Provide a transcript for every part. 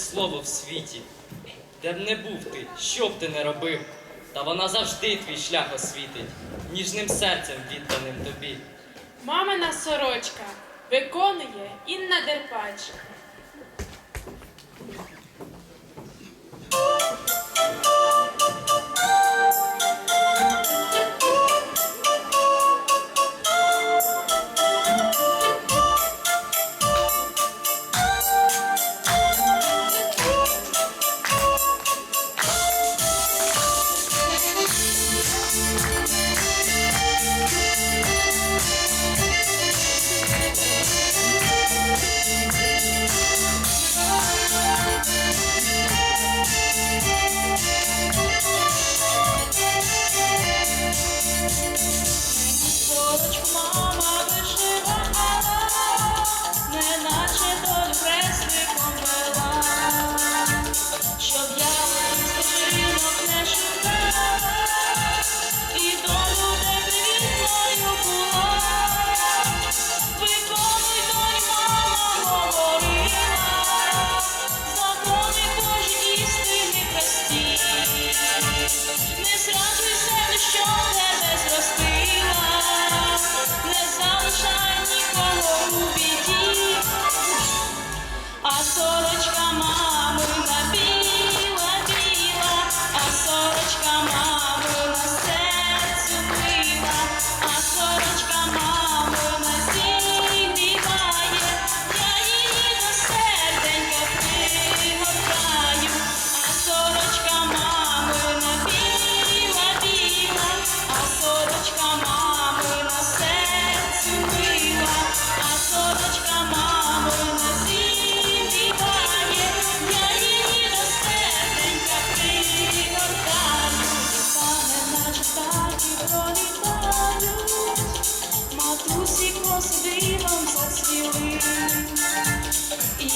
слово в світі, де б не був ти, що б ти не робив, та вона завжди твій шлях освітить, ніжним серцем відданим тобі. Мамина сорочка виконує Інна Дерпач.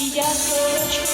я хочу.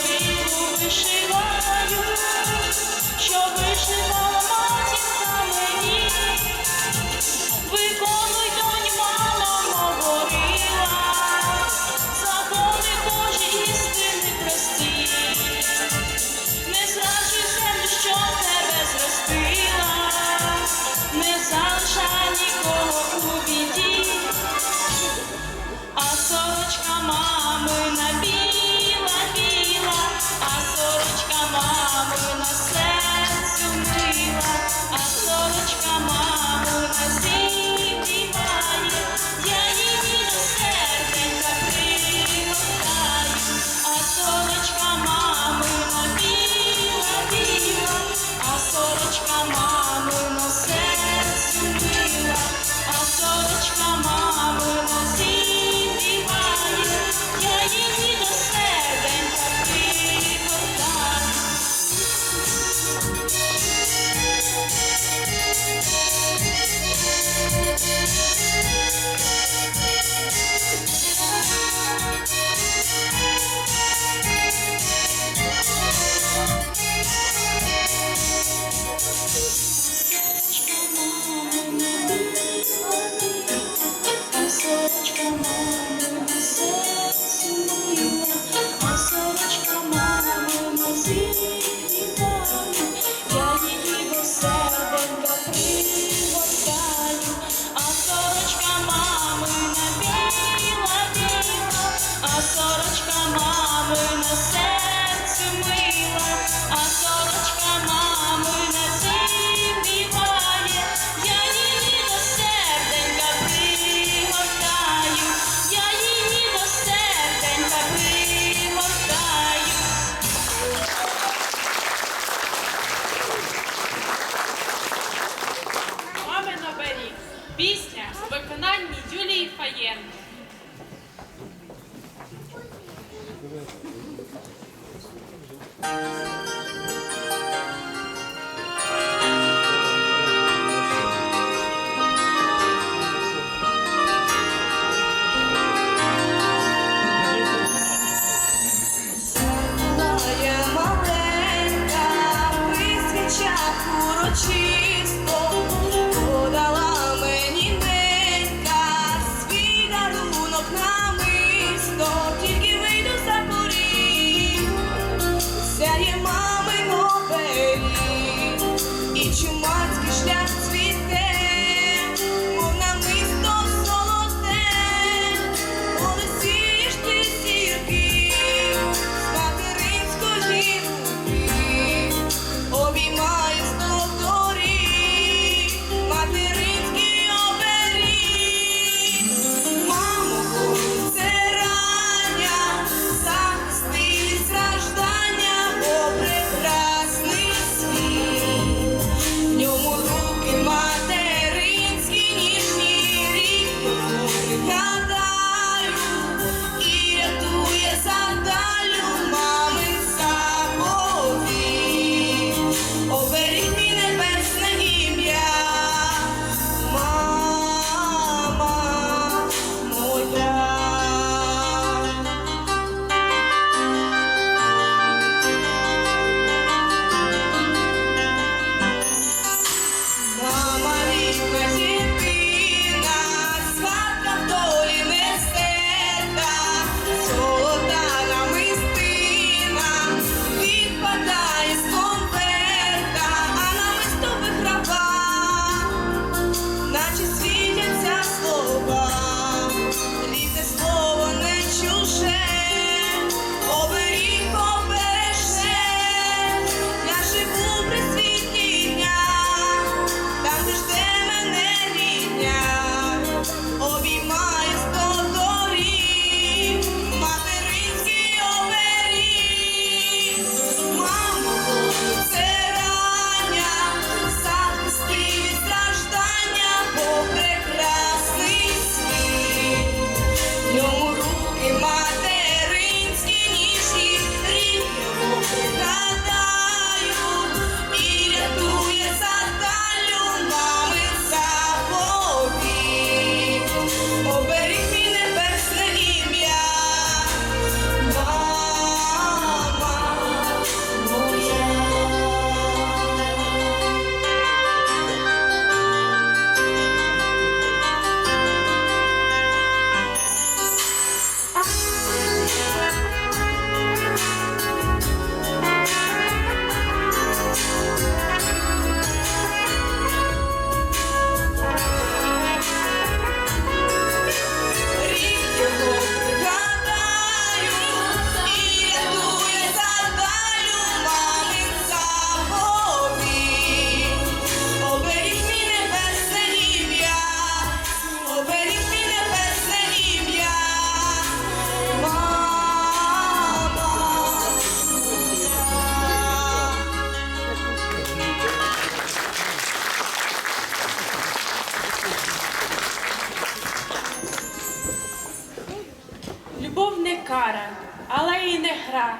кара, але й не гра.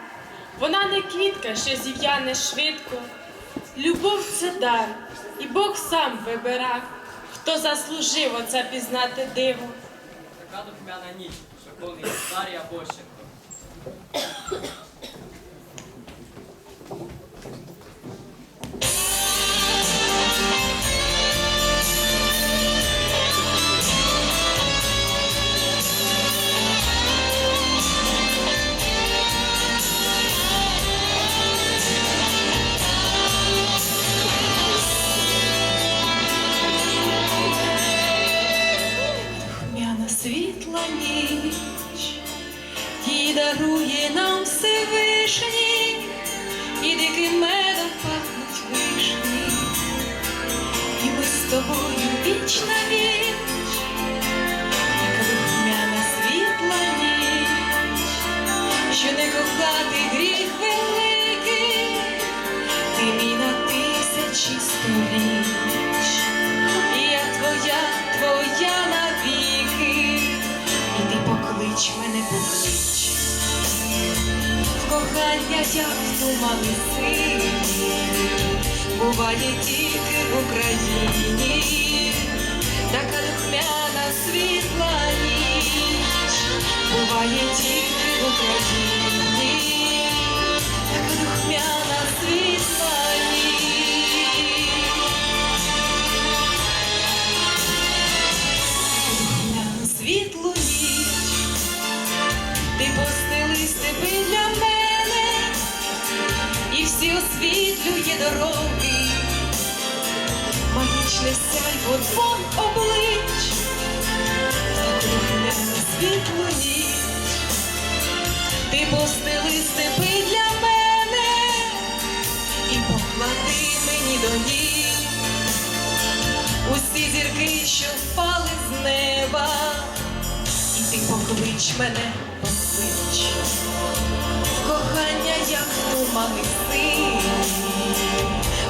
Вона не квітка, що зів'яне швидко. Любов це дар, і Бог сам вибира, хто заслужив оце пізнати диво. Така духмяна ніч, що повний старий Абощенко. Тисячі сторіч, і я твоя, твоя навіки, і ти поклич мене, поклич. В кохання, як тумани сині, буває тільки в Україні, така духмяна світла ніч, буває тільки в Україні, мене, посич, кохання, як тумани сині,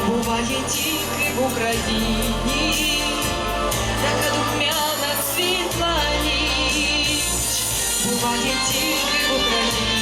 буває тільки в Україні, така духмяна світла ніч, буває тільки в Україні,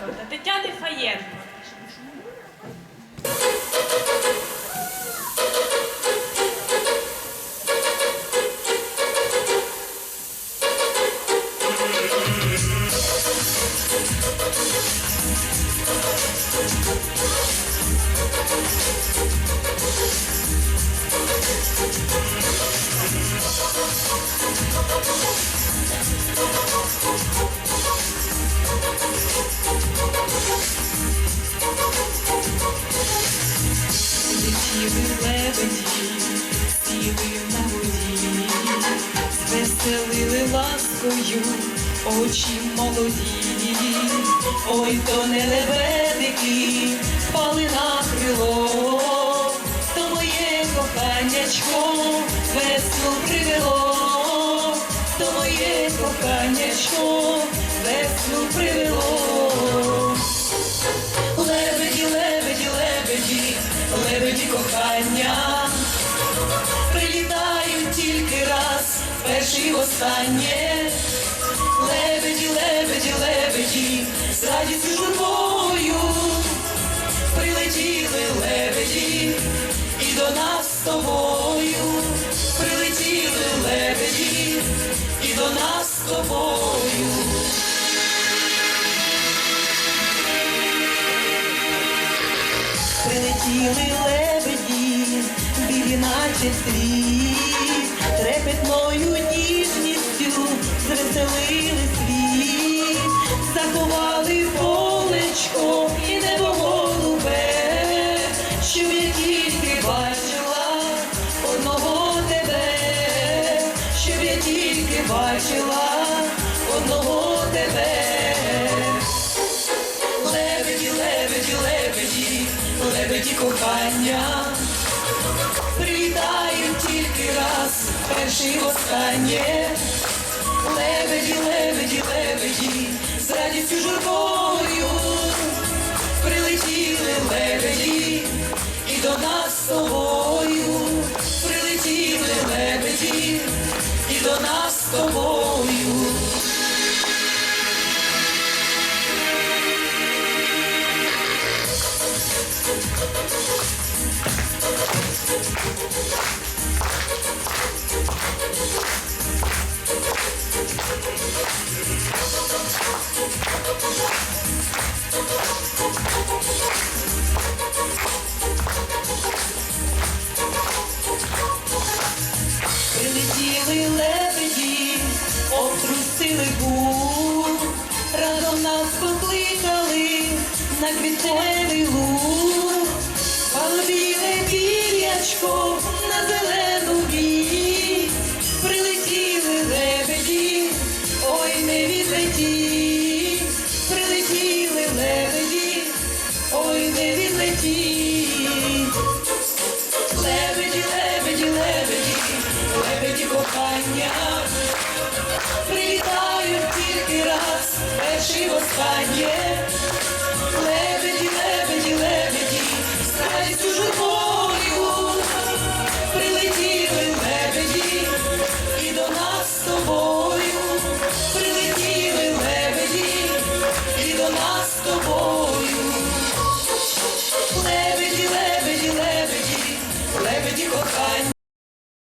Бощенко та молоді. Ой, то не лебедики, пали на крило, то моє коханячко весну привело, то моє коханячко весну привело. Лебеді, лебеді, лебеді, лебеді кохання, прилітають тільки раз, перший останнє. Лебеді, з радістю журбою. Прилетіли лебеді, і до нас з тобою. Прилетіли лебеді, і до нас з тобою. Прилетіли лебеді, білі наче світ, трепетною бачила одного тебе. Лебеді, лебеді, лебеді, лебеді кохання. Прилітають тільки раз, перший останнє. Лебеді, лебеді, лебеді, з радістю журбою. Прилетіли лебеді, і до нас з тобою. До гур, разом нас покликали на квітневий луг, Голубіле пір'ячко на зелену вісь, прилетіли лебеді, ой, не відлетіть, прилетіли лебеді, ой, не відлетіть. Лебеді, лебеді, лебеді, лебеді кохання, прилітають тільки раз, перший останнє.